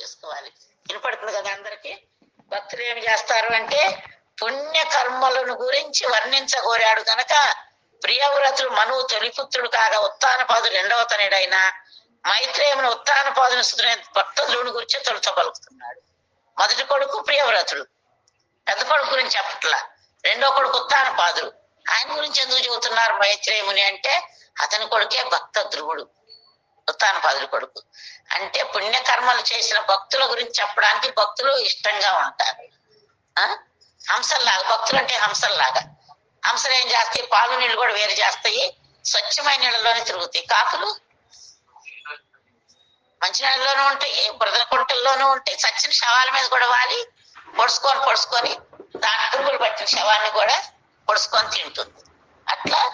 చేసుకోవాలి. వినపడుతుంది కదా అందరికి? భక్తులు ఏమి చేస్తారు అంటే పుణ్య కర్మలను గురించి వర్ణించగోరాడు గనక ప్రియవ్రతులు మనువు తొలిపుత్రుడు కాగా ఉత్తానపాదు రెండవ తనుడైన మైత్రేయుని ఉత్తానపాదుని సుతునే భక్తులను గురించి తొలుత పలుకుతున్నాడు మొదటి కొడుకు ప్రియవ్రతుడు పెద్ద కొడుకు గురించి చెప్పట్లా. రెండో కొడుకు ఉత్తానపాదుడు. ఆయన గురించి ఎందుకు చెబుతున్నారు మైత్రేయముని అంటే అతని కొడుకే భక్త ధ్రువుడు ఉత్తాన ఉత్తానపాదుడి కొడుకు. అంటే పుణ్యకర్మలు చేసిన భక్తుల గురించి చెప్పడానికి భక్తులు ఇష్టంగా ఉంటారు. ఆ? హంసల్లాగా భక్తులు అంటే హంసల్లాగా. హంసలు ఏం చేస్తాయి? పాలు నీళ్ళు కూడా వేరు చేస్తాయి. స్వచ్ఛమైన నీళ్ళలోనే తిరుగుతాయి. కాకులు? మంచి నీళ్ళలోనూ ఉంటాయి. బురద కుంటల్లోనూ ఉంటాయి. సచ్చిన శవాల మీద కూడా వాలి పొడుచుకొని పొడుచుకొని దాని పురుగులు పట్టిన శవాన్ని కూడా పొడుచుకొని తింటుంది. అట్లా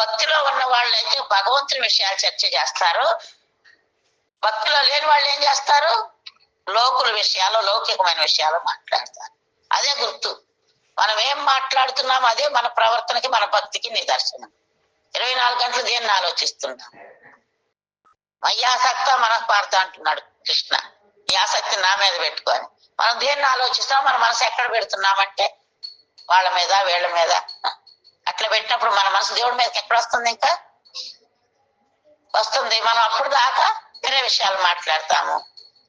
భక్తిలో ఉన్న వాళ్ళైతే భగవంతుని విషయాలు చర్చ చేస్తారు. భక్తిలో లేని వాళ్ళు ఏం చేస్తారు? లోకుల విషయాలు లౌకికమైన విషయాలు మాట్లాడతారు. అదే గుర్తు. మనం ఏం మాట్లాడుతున్నాం అదే మన ప్రవర్తనకి మన భక్తికి నిదర్శనం. ఇరవై నాలుగు గంటలు దేన్ని ఆలోచిస్తున్నాం? మయ్యాసక్త మనకు పార్థ అంటున్నాడు కృష్ణ. ఈ ఆసక్తి నా మీద పెట్టుకొని. మనం దేన్ని ఆలోచిస్తున్నాం మన మనసు ఎక్కడ పెడుతున్నామంటే? వాళ్ళ మీద వీళ్ళ మీద. అట్లా పెట్టినప్పుడు మన మనసు దేవుడి మీదకి ఎక్కడ వస్తుంది ఇంకా? వస్తుంది. మనం అప్పుడు దాకా వేరే విషయాలు మాట్లాడతాము.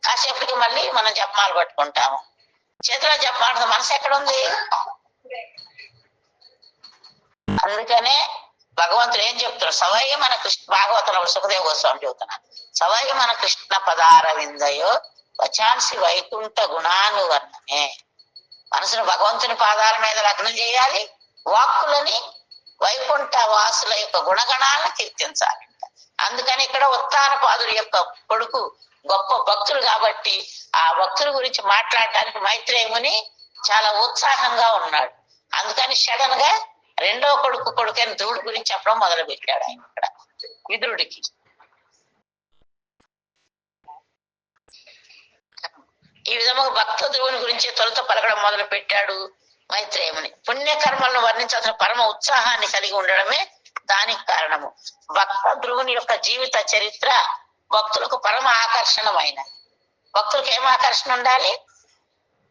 కాసేపటికి మళ్ళీ మనం జపాలు పట్టుకుంటాము. చేతిలో జపమాల మనసు ఎక్కడ ఉంది? అందుకనే భగవంతుడు ఏం చెప్తున్నాడు సవై మన కృష్ణ భాగవతంలో సుఖదేవ గోస్వామి చెబుతున్నాడు సవై మన కృష్ణ పదార విందయో వచాన్సి వైకుంఠ గుణాను వర్ణనే మనసును భగవంతుని పాదాల మీద లగ్నం చేయాలి. వాక్కులని వైకుంఠ వాసుల యొక్క గుణగణాలను కీర్తించాలి అందుకని ఇక్కడ ఉత్తాన పాదుడు యొక్క కొడుకు గొప్ప భక్తులు కాబట్టి ఆ భక్తుల గురించి మాట్లాడటానికి మైత్రేయుని చాలా ఉత్సాహంగా ఉన్నాడు. అందుకని సడన్గా రెండో కొడుకు కొడుకైన ధ్రువుడి గురించి చెప్పడం మొదలు పెట్టాడు ఆయన ఇక్కడ విదురుడికి. ఈ విధముగా భక్త ధ్రువుని గురించి తొలుత పలకడం మొదలు పెట్టాడు మైత్రేయముని. పుణ్యకర్మలను వర్ణించాల్సిన పరమ ఉత్సాహాన్ని కలిగి ఉండడమే దానికి కారణము. భక్త ధ్రువుని యొక్క జీవిత చరిత్ర భక్తులకు పరమ ఆకర్షణమైనది భక్తులకు ఏం ఆకర్షణ ఉండాలి?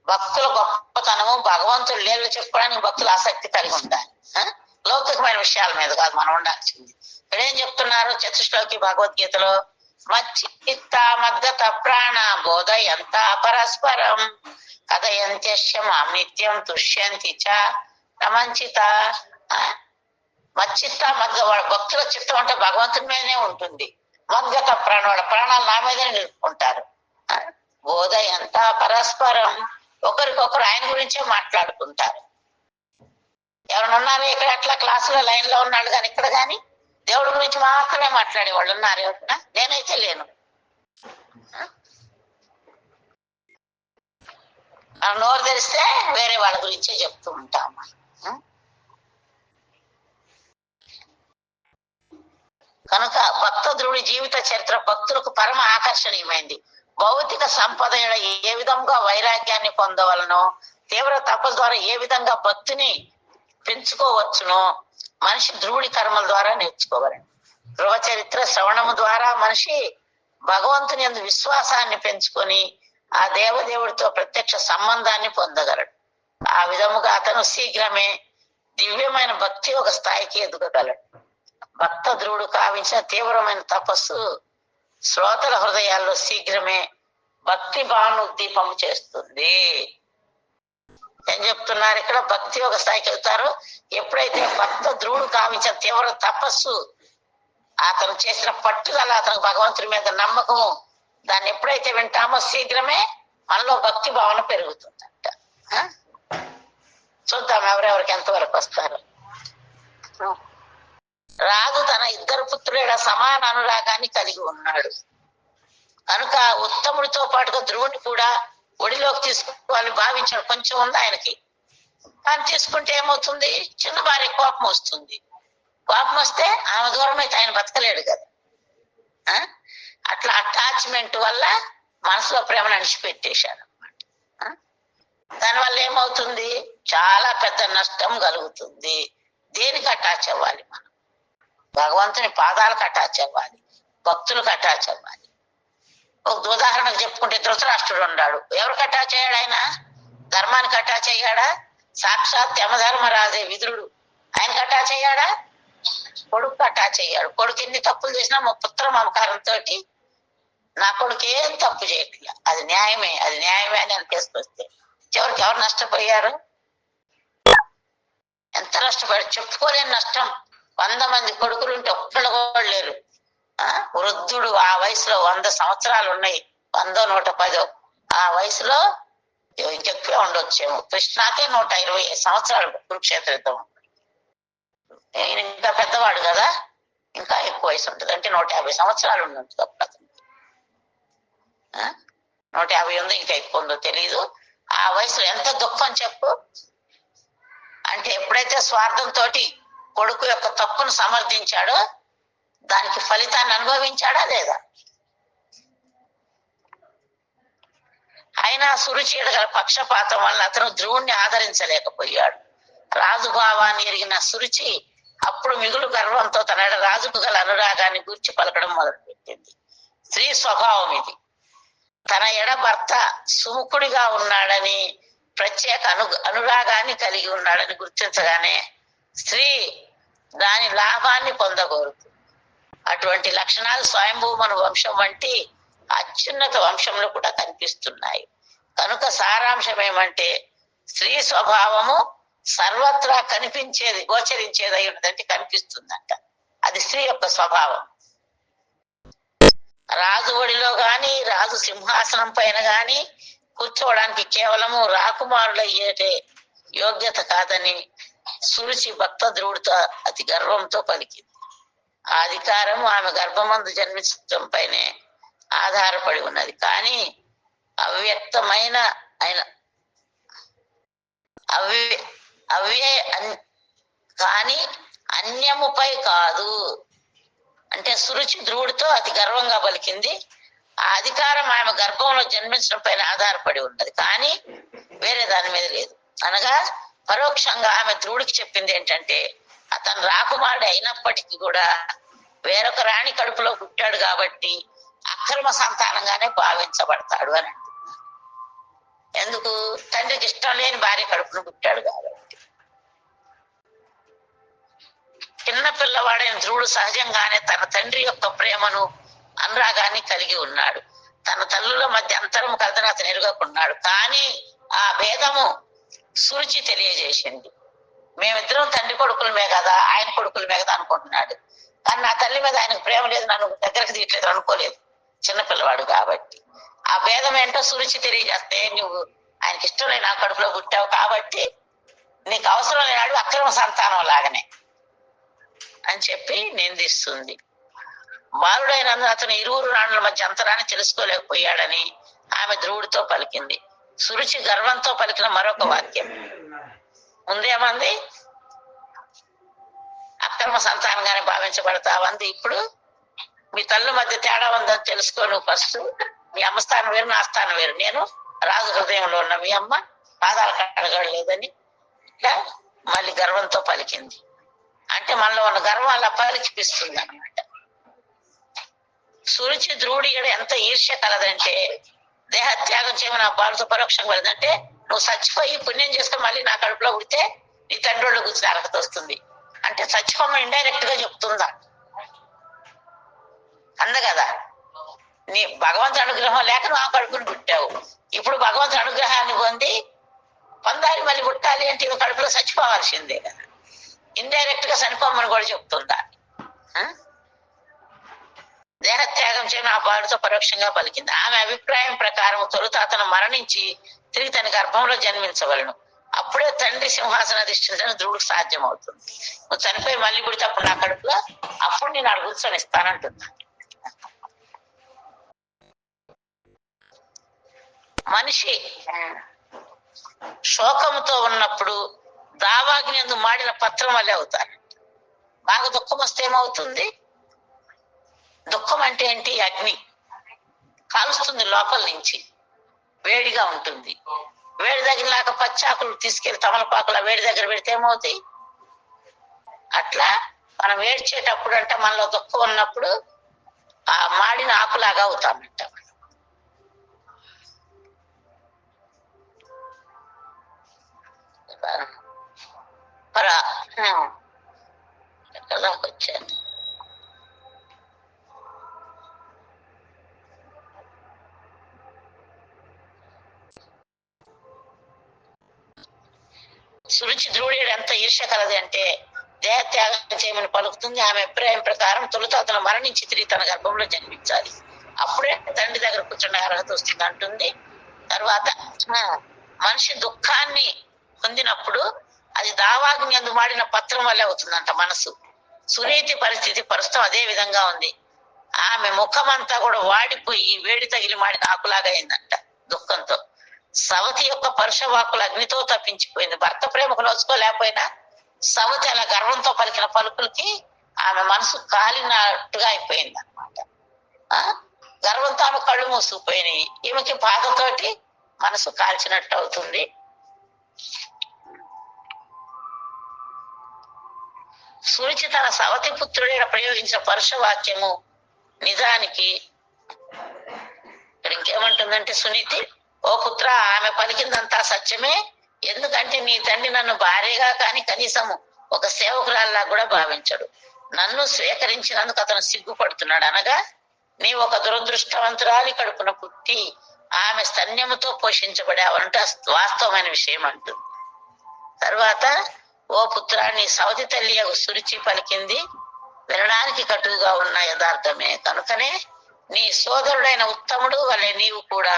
భక్తుల గొప్పతనము భగవంతుడు లేళ్ళు చెప్పుకోవడానికి భక్తులు ఆసక్తి కలిగి ఉండాలి. లౌకికమైన విషయాల మీద కాదు మనం ఉండాల్సింది. ఇక్కడ ఏం చెప్తున్నారు చతుశ్లోకి భగవద్గీతలో? మచ్చిత్త మద్గత ప్రాణ బోధయంత పరస్పరం కథయంత్యస్య మాం నిత్యం తుష్యంతి చ రమంచిత మచ్చిత్త మద్గ వాళ్ళ భక్తుల చిత్తం అంటే భగవంతుని మీదనే ఉంటుంది. మద్గత ప్రాణ వాళ్ళ ప్రాణాలు నా మీదనే నిలుపుకుంటారు. బోధ ఎంత పరస్పరం. ఒకరికొకరు ఆయన గురించే మాట్లాడుకుంటారు. ఎవరైనా ఇక్కడ? అట్లా క్లాసులో లైన్లో ఉన్నాడు కానీ ఇక్కడ కానీ? దేవుడి గురించి మాత్రమే మాట్లాడే వాళ్ళు ఉన్నారు ఎవరన్నా నేనైతే లేను. మనం నోరు తెరిస్తే వేరే వాళ్ళ గురించే చెప్తూ ఉంటాం. కనుక భక్త ధ్రువుడి జీవిత చరిత్ర భక్తులకు పరమ ఆకర్షణీయమైంది. భౌతిక సంపద ఏ విధంగా వైరాగ్యాన్ని పొందవలనో తీవ్ర తపస్సు ద్వారా ఏ విధంగా భక్తిని పెంచుకోవచ్చునో మనిషి ధ్రువుడి కర్మల ద్వారా నేర్చుకోగలడు ధ్రువ చరిత్ర శ్రవణము ద్వారా మనిషి భగవంతుని ఎందు విశ్వాసాన్ని పెంచుకొని ఆ దేవదేవుడితో ప్రత్యక్ష సంబంధాన్ని పొందగలడు. ఆ విధముగా అతను శీఘ్రమే దివ్యమైన భక్తి ఒక స్థాయికి ఎదుగగలడు భక్త ధ్రువుడు కావించిన తీవ్రమైన తపస్సు శ్రోతల హృదయాల్లో శీఘ్రమే భక్తి భానుద్దీపము చేస్తుంది. ఏం చెప్తున్నారు? ఇక్కడ భక్తి ఒక స్థాయికి వెళ్తారు. ఎప్పుడైతే భక్త ధ్రువుడు కావించిన తీవ్ర తపస్సు అతను చేసిన పట్టుదల అతనికి భగవంతుడి మీద నమ్మకము దాన్ని ఎప్పుడైతే వింటామో శీఘ్రమే మనలో భక్తి భావన పెరుగుతుందంట. ఆ? చూద్దాం ఎవరెవరికి ఎంతవరకు వస్తారు. రాజు తన ఇద్దరు పుత్రుల సమాన అనురాగాన్ని కలిగి ఉన్నాడు. కనుక ఉత్తముడితో పాటుగా ధ్రువుని కూడా ఒడిలోకి తీసుకోవాలని భావించాడు కొంచెం ఉంది ఆయనకి. కానీ తీసుకుంటే ఏమవుతుంది? చిన్న భార్య కోపం వస్తుంది. కోపం వస్తే ఆమె దూరం అయితే ఆయన బతకలేడు కదా. అట్లా అటాచ్మెంట్ వల్ల మనసులో ప్రేమను అణిచిపెట్టేశాడు అనమాట దానివల్ల ఏమవుతుంది? చాలా పెద్ద నష్టం కలుగుతుంది. దేనికి అటాచ్ అవ్వాలి మనం? భగవంతుని పాదాలకు అటాచ్ అవ్వాలి. భక్తులకు అటాచ్ అవ్వాలి. ఒక ఉదాహరణకు చెప్పుకుంటే ధృతరాష్ట్రుడు ఉన్నాడు. ఎవరికి అటాచ్ అయ్యాడు ఆయన? ధర్మానికి అటాచ్ అయ్యాడా? సాక్షాత్ యమధర్మరాజే విధుడు ఆయనకి అటాచ్ అయ్యాడా? కొడుకు అటాచ్ అయ్యాడు. కొడుకు ఎన్ని తప్పులు చేసినా మా పుత్ర మమకారంతో నా కొడుకు ఏం తప్పు చేయట్లే అది న్యాయమే అది న్యాయమే అని అనిపిస్తుంది చివరికి ఎవరు నష్టపోయారు? ఎంత నష్టపోయారు చెప్పుకోలేని నష్టం. వంద మంది కొడుకులు ఉంటే ఒక్కళ్ళు కూడా లేరు. వృద్ధుడు ఆ వయసులో వంద సంవత్సరాలు ఉన్నాయి. వందో నూట పదో. ఆ వయసులో ఇంకెక్కువే ఉండొచ్చేమో. కృష్ణాకే నూట ఇరవై సంవత్సరాలు కురుక్షేత్ర యుద్ధం ఈయన ఇంకా పెద్దవాడు కదా. ఇంకా ఎక్కువ వయసు ఉంటుంది. అంటే నూట యాభై సంవత్సరాలు ఉండి ఉంటుంది అప్పుడు అతనికి. ఆ? నూట యాభై ఉందో ఇంకా ఎక్కువ ఉందో తెలియదు ఆ వయసులో ఎంత దుఃఖం చెప్పు. అంటే ఎప్పుడైతే స్వార్థంతో కొడుకు యొక్క తప్పును సమర్థించాడో దానికి ఫలితాన్ని అనుభవించాడా లేదా? అయినా సురుచిడ గల పక్షపాతం వల్ల అతను ధ్రువుణ్ణి ఆదరించలేకపోయాడు. రాజుభావాన్ని ఎరిగిన సురుచి అప్పుడు మిగులు గర్వంతో తన రాజుకు గల అనురాగాన్ని గూర్చి పలకడం మొదలుపెట్టింది. స్త్రీ స్వభావం ఇది. తన ఎడ భర్త సుముఖుడిగా ఉన్నాడని ప్రత్యేక అను అనురాగాన్ని కలిగి ఉన్నాడని గుర్తించగానే స్త్రీ దాని లాభాన్ని పొందగోరుతుంది. అటువంటి లక్షణాలు స్వయంభూమన వంశం వంటి అత్యున్నత వంశంలో కూడా కనిపిస్తున్నాయి. కనుక సారాంశం ఏమంటే స్త్రీ స్వభావము సర్వత్రా కనిపించేది గోచరించేది అయి ఉన్నదంటే కనిపిస్తుందంట. అది స్త్రీ యొక్క స్వభావం. రాజు ఒడిలో గాని రాజు సింహాసనం పైన గాని కూర్చోవడానికి కేవలము రాకుమారులయ్యేటే యోగ్యత కాదని సురుచి భక్త ధ్రువుడితో అతి గర్వంతో పలికింది. ఆ అధికారం ఆమె గర్భమందు జన్మించడం పైనే ఆధారపడి ఉన్నది. కానీ అవ్యక్తమైన ఆయన అవ్య అవే కానీ అన్యముపై కాదు. అంటే సురుచి ధ్రువుడితో అతి గర్వంగా పలికింది. ఆ అధికారం ఆమె గర్భంలో జన్మించడం పైన ఆధారపడి ఉన్నది. కానీ వేరే దాని మీద లేదు. అనగా పరోక్షంగా ఆమె ధ్రువుడికి చెప్పింది ఏంటంటే అతను రాకుమారుడు అయినప్పటికీ కూడా వేరొక రాణి కడుపులో పుట్టాడు కాబట్టి అక్రమ సంతానంగానే భావించబడతాడు అని ఎందుకు? తండ్రికి ఇష్టం లేని భార్య కడుపును పుట్టాడు కాబట్టి. చిన్న పిల్లవాడైన ధ్రువుడు సహజంగానే తన తండ్రి యొక్క ప్రేమను అనురాగాన్ని కలిగి ఉన్నాడు. తన తల్లుల మధ్య అంతరం కలదని అతను ఎరుగకున్నాడు. కానీ ఆ భేదము సురుచి తెలియజేసింది. మేమిద్దరం తండ్రి కొడుకులమే కదా ఆయన కొడుకులమే కదా అనుకుంటున్నాడు. కానీ నా తల్లి మీద ఆయనకు ప్రేమ లేదు నన్ను దగ్గరకు తీయట్లేదు అనుకోలేదు. చిన్నపిల్లవాడు కాబట్టి. ఆ భేదం ఏంటో సురుచి తెలియజేస్తే నువ్వు ఆయనకి ఇష్టం లేని నా కడుపులో పుట్టావు కాబట్టి నీకు అవసరం లేనాడు అక్రమ సంతానం లాగానే అని చెప్పి నిందిస్తుంది. బాలుడైనందున అతను ఇరువురు రాణుల మధ్య అంతరాన్ని తెలుసుకోలేకపోయాడని ఆమె ధ్రువుడితో పలికింది. సురుచి గర్వంతో పలికిన మరొక వాక్యం. ముందేమంది అక్రమ సంతానంగానే భావించబడతావంది ఇప్పుడు మీ తల్లి మధ్య తేడా ఉందని తెలుసుకో నువ్వు ఫస్ట్ మీ అమ్మ స్థానం వేరు నా స్థానం వేరు. నేను రాజు హృదయంలో ఉన్న మీ అమ్మ పాదాల కడగలేదని ఇట్లా మళ్ళీ గర్వంతో పలికింది. అంటే మనలో ఉన్న గర్వం అలా పలికిపిస్తుంది అనమాట సురుచి ధ్రువుడి ఎంత ఈర్ష్య కలదంటే దేహత్యాగం చేయమని ఆ బాలుతో పరోక్షంగా వెళ్ళదంటే నువ్వు చచ్చిపోయి పుణ్యం చేస్తే మళ్ళీ నా కడుపులో ఉడితే నీ తండ్రి కూర్చుని అర్హత వస్తుంది. అంటే చచ్చిపోమని ఇండైరెక్ట్గా చెప్తుందా? అంద కదా? నీ భగవంతు అనుగ్రహం లేక నువ్వు ఆ కడుపుని పుట్టావు. ఇప్పుడు భగవంతుడి అనుగ్రహాన్ని పొంది పొందాలి మళ్ళీ పుట్టాలి అంటే ఇవి కడుపులో చచ్చిపోవాల్సిందే కదా. ఇండైరెక్ట్గా చనిపోమని కూడా చెప్తుందా? దేహత్యాగం చేయని ఆ బాలుతో పరోక్షంగా పలికింది. ఆమె అభిప్రాయం ప్రకారం తొలుత అతను మరణించి తిరిగి తన గర్భంలో జన్మించవలను. అప్పుడే తండ్రి సింహాసన అధిష్ఠించడం ధ్రువుడికి సాధ్యం అవుతుంది నువ్వు చనిపోయి మళ్ళీ పుడితే అప్పుడు నా కడుపులో అప్పుడు నేను అడుగు కూర్చొని ఇస్తానంటున్నా. మనిషి శోకముతో ఉన్నప్పుడు దావాగ్ని ఎందు మాడిన పత్రం వల్లే అవుతారు. బాగా దుఃఖం వస్తే ఏమవుతుంది? దుఃఖం అంటే ఏంటి? అగ్ని. కాలుస్తుంది లోపల నుంచి. వేడిగా ఉంటుంది. వేడి దగ్గర దగ్గరలాగా పచ్చాకులు తీసుకెళ్ళి తమలపాకులు వేడి దగ్గర పెడితే ఏమవుతాయి? అట్లా మనం వేడిచేటప్పుడు అంటే మనలో దుఃఖం ఉన్నప్పుడు ఆ మాడిన ఆకులాగా అవుతామంట మనం. వచ్చాను. సురుచి ధ్రువుడు ఎంత ఈర్ష్య కలది అంటే దేహత్యాగం చేయమని పలుకుతుంది. ఆమె అభిప్రాయం ప్రకారం తొలుత అతను మరణించి తిరిగి తన గర్భంలో జన్మించాలి. అప్పుడే తండ్రి దగ్గర కూర్చున్న అర్హత వస్తుంది అంటుంది. తర్వాత మనిషి దుఃఖాన్ని పొందినప్పుడు అది దావాగ్ని అందు మాడిన పత్రం వల్లే అవుతుందంట మనసు. సునీతి పరిస్థితి ప్రస్తుతం అదే విధంగా ఉంది. ఆమె ముఖమంతా కూడా వాడిపోయి వేడి తగిలి మాడిన ఆకులాగా అయిందంట దుఃఖంతో. సవతి యొక్క పరుషవాకులు అగ్నితో తప్పించిపోయింది. భర్త ప్రేమకు నోచుకోలేకపోయినా సవతి అలా గర్వంతో పలికిన పలుకులకి ఆమె మనసు కాలినట్టుగా అయిపోయింది అనమాట గర్వంతో ఆమె కళ్ళు మూసుకుపోయినాయి. ఈమెకి బాధతోటి మనసు కాల్చినట్టు అవుతుంది. సూచి తన సవతి పుత్రుడైన ప్రయోగించిన పరుష వాక్యము నిజానికి ఇక్కడ ఇంకేమంటుందంటే సునీతి? ఓ పుత్ర ఆమె పలికిందంతా సత్యమే. ఎందుకంటే నీ తండ్రి నన్ను భార్యగా కాని కనీసము ఒక సేవకురాల్లా కూడా భావించడు. నన్ను స్వీకరించినందుకు అతను సిగ్గుపడుతున్నాడు అనగా నీ ఒక దురదృష్టవంతురాలి కడుపున పుట్టి ఆమె స్తన్యముతో పోషించబడావంటే వాస్తవమైన విషయం అంటుంది తర్వాత ఓ పుత్ర నీ తల్లి సురుచి పలికింది. వినడానికి కటువుగా ఉన్న యథార్థమే. కనుకనే నీ సోదరుడైన ఉత్తముడు వలె నీవు కూడా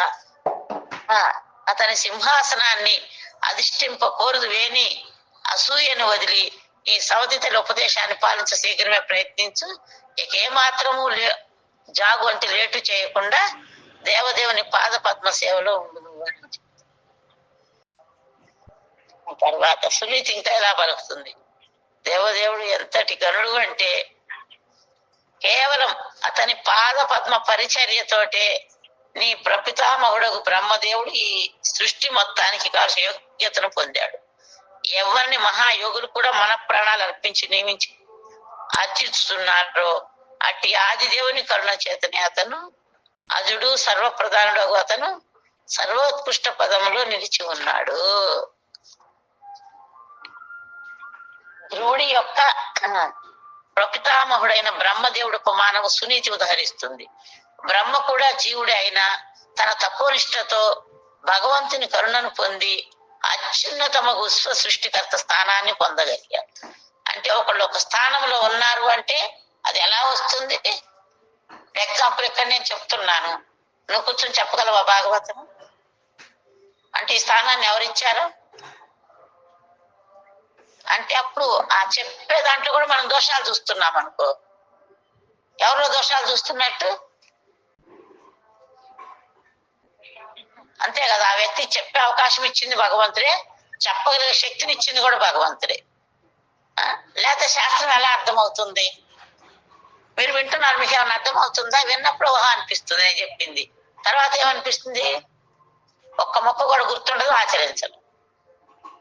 అతని సింహాసనాన్ని అధిష్ఠింప కోరుదు వేని అసూయను వదిలి ఈ సవదితల ఉపదేశాన్ని పాలించ శీఘ్రమే ప్రయత్నించు. ఇక ఏమాత్రము లే జాగు అంటే లేటు చేయకుండా దేవదేవుని పాద పద్మ సేవలో ఉండు తర్వాత సునీతి ఇంకా ఎలా పలుకుతుంది దేవదేవుడు ఎంతటి గనుడు అంటే కేవలం అతని పాద పద్మ పరిచర్యతోటే నీ ప్రపితామహుడకు బ్రహ్మదేవుడు ఈ సృష్టి మొత్తానికి కాల్సిన యోగ్యతను పొందాడు. ఎవరిని మహాయోగులు కూడా మన ప్రాణాలు అర్పించి నియమించి అర్చిస్తున్నారో అట్టి ఆదిదేవుని కరుణ చేతనే అతను అజుడు సర్వప్రధానుడు అతను సర్వోత్కృష్ట పదములో నిలిచి ఉన్నాడు. ధ్రువుడి యొక్క ప్రపితామహుడైన బ్రహ్మదేవుడు ఉపమానము సునీతి ఉదహరిస్తుంది. బ్రహ్మ కూడా జీవుడే అయినా తన తపోనిష్టతో భగవంతుని కరుణను పొంది అత్యున్నతమ విశ్వ సృష్టికర్త స్థానాన్ని పొందగలిగారు అంటే ఒకళ్ళు ఒక స్థానంలో ఉన్నారు అంటే అది ఎలా వస్తుంది? ఎగ్జాంపుల్ ఇక్కడ నేను చెప్తున్నాను. నువ్వు కూర్చొని చెప్పగలవా భాగవతం అంటే ఈ స్థానాన్ని ఎవరిచ్చారు అంటే అప్పుడు ఆ చెప్పే దాంట్లో కూడా మనం దోషాలు చూస్తున్నాం అనుకో. ఎవరో దోషాలు చూస్తున్నట్టు? అంతే కదా ఆ వ్యక్తి చెప్పే అవకాశం ఇచ్చింది భగవంతుడే చెప్పగలిగే శక్తిని ఇచ్చింది కూడా భగవంతుడే. లేకపోతే శాస్త్రం ఎలా అర్థమవుతుంది? మీరు వింటున్నారు మీకు ఏమైనా అర్థమవుతుందా? విన్నప్పుడు ఊహ అనిపిస్తుంది అని చెప్పింది. తర్వాత ఏమనిపిస్తుంది? ఒక్క మొక్క కూడా గుర్తుండదు ఆచరించదు.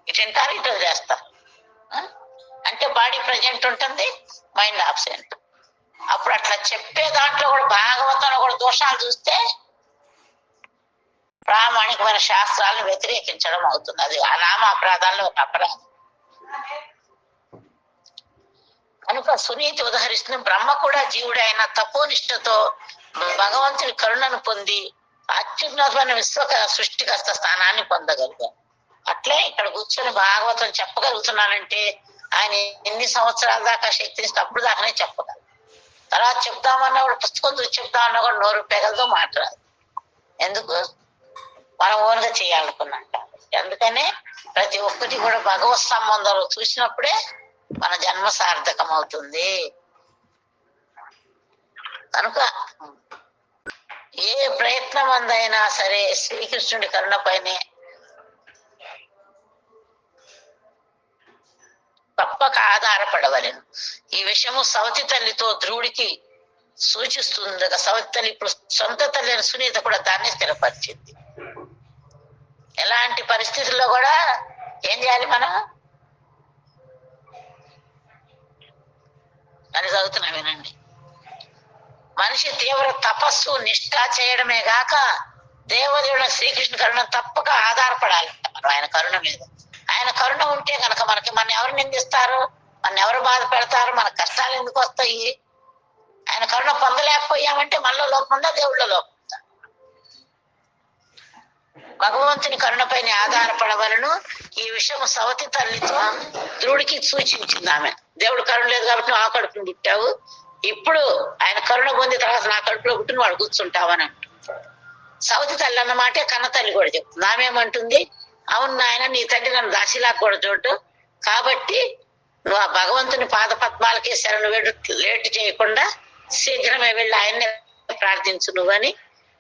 ఇటు వింటారు ఇటు చేస్తారు. అంటే బాడీ ప్రజెంట్ ఉంటుంది మైండ్ ఆబ్సెంట్ అప్పుడు అట్లా చెప్పే దాంట్లో కూడా భాగవతంలో కూడా దోషాలు చూస్తే ప్రామాణికమైన శాస్త్రాలను వ్యతిరేకించడం అవుతుంది. అది ఆ నామ అపరాధాల్లో ఒక అపరాధం. కనుక సునీతి ఉదహరిస్తుంది బ్రహ్మ కూడా జీవుడైన అయిన తపోనిష్టతో భగవంతుని కరుణను పొంది అత్యున్నతమైన విశ్వ సృష్టికర్త స్థానాన్ని పొందగలిగారు అట్లే ఇక్కడ కూర్చొని భాగవతం చెప్పగలుగుతున్నానంటే ఆయన ఎన్ని సంవత్సరాల దాకా శక్తిని ఇస్తే అప్పుడు దాకానే చెప్పగలరు తర్వాత చెప్దామన్నా కూడా పుస్తకం చూసి చెప్దామన్నా కూడా నోరు పెగలతో మాట్లాడదు ఎందుకు? మనం ఓన్గా చేయాలనుకున్నాం ఎందుకనే అందుకనే ప్రతి ఒక్కటి కూడా భగవత్ సంబంధం చూసినప్పుడే మన జన్మ సార్థకం అవుతుంది కనుక ఏ ప్రయత్నం అందైనా సరే శ్రీకృష్ణుడి కరుణపైనే తప్పక ఆధారపడవలను. ఈ విషయము సవతి తల్లితో ధ్రువుడికి సూచిస్తుంది సవతి తల్లి ఇప్పుడు సొంత తల్లి అయిన సునీత కూడా దాన్ని స్థిరపరిచింది. ఎలాంటి పరిస్థితుల్లో కూడా ఏం చేయాలి మనం? అని చదువుతున్నా వినండి. మనిషి తీవ్ర తపస్సు నిష్ఠ చేయడమే గాక దేవదేవుడు శ్రీకృష్ణ కరుణ తప్పక ఆధారపడాలి. ఆయన కరుణ మీద. ఆయన కరుణ ఉంటే కనుక మనకి మన ఎవరు నిందిస్తారు? మన ఎవరు బాధ పెడతారు? మన కష్టాలు ఎందుకు వస్తాయి? ఆయన కరుణ పొందలేకపోయామంటే మనలో లోపం ఉందా? దేవుళ్ళ లోపం భగవంతుని కరుణపైన ఆధారపడవలను ఈ విషయం సవతి తల్లితో ధ్రువుడికి సూచించింది ఆమె. దేవుడు కరుణ లేదు కాబట్టి నువ్వు ఆ కడుపుని పుట్టావు. ఇప్పుడు ఆయన కరుణ పొందిన తర్వాత నా కడుపులో పుట్టిన వాడు కూర్చుంటావని అంటుంది సవతి తల్లి అన్నమాటే కన్న తల్లి కూడా చెప్తుంది. ఆమెమంటుంది అవును నాయన నీ తండ్రి నన్ను దాసిలా కూడా చూడు కాబట్టి నువ్వు ఆ భగవంతుని పాద పద్మాలకే శరణు వేడు లేటు చేయకుండా శీఘ్రమే వెళ్ళి ఆయన్నే ప్రార్థించు నువ్వని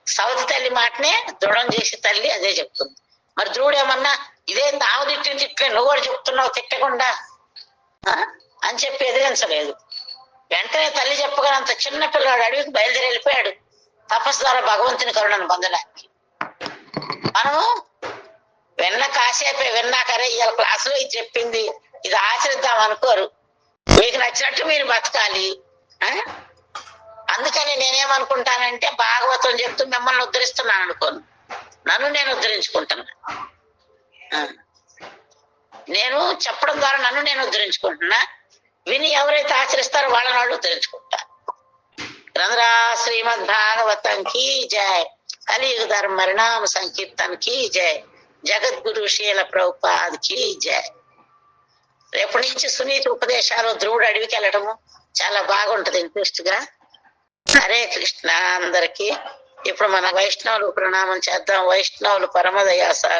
సవతి తల్లి మాటనే దృఢం చేసి తల్లి అదే చెప్తుంది. మరి ధ్రువుడు ఏమన్నా ఇదే ఆవు తిట్టింది నువ్వు కూడా చెప్తున్నావు తిట్టకుండా? ఆ? అని చెప్పి ఎదిరించలేదు. వెంటనే తల్లి చెప్పగలంత చిన్న పిల్లవాడు అడవికి బయలుదేరి వెళ్ళిపోయాడు. తపస్సు ద్వారా భగవంతుని కరుణను పొందడానికి. మనము విన్న కాసేపే విన్నాకరే ఇవాళ క్లాసులో ఇది చెప్పింది ఇది ఆచరిద్దాం అనుకోరు. మీకు నచ్చినట్టు మీరు బతకాలి. ఆ? అందుకని నేనేమనుకుంటానంటే భాగవతం చెప్తూ మిమ్మల్ని ఉద్ధరిస్తున్నాను అనుకోను. నన్ను నేను ఉద్ధరించుకుంటున్నా. నేను చెప్పడం ద్వారా నన్ను నేను ఉద్ధరించుకుంటున్నా. విని ఎవరైతే ఆచరిస్తారో వాళ్ళని వాళ్ళు ఉద్ధరించుకుంటా. రంధ్రా శ్రీమద్ భాగవతం కీ జయ కలియుగ ధర్మ సంకీర్తన్ కీ జయ జగద్గురు శీల ప్రభుపాద్ కీ జయ రేపటి నుంచి సునీతి ఉపదేశాలు ధ్రువుడు అడవికి వెళ్ళడము చాలా బాగుంటది. ఇంట్రెస్ట్గా హరే కృష్ణ అందరికి. ఇప్పుడు మన వైష్ణవులు ప్రణామం చేద్దాం. వైష్ణవులు పరమదయాస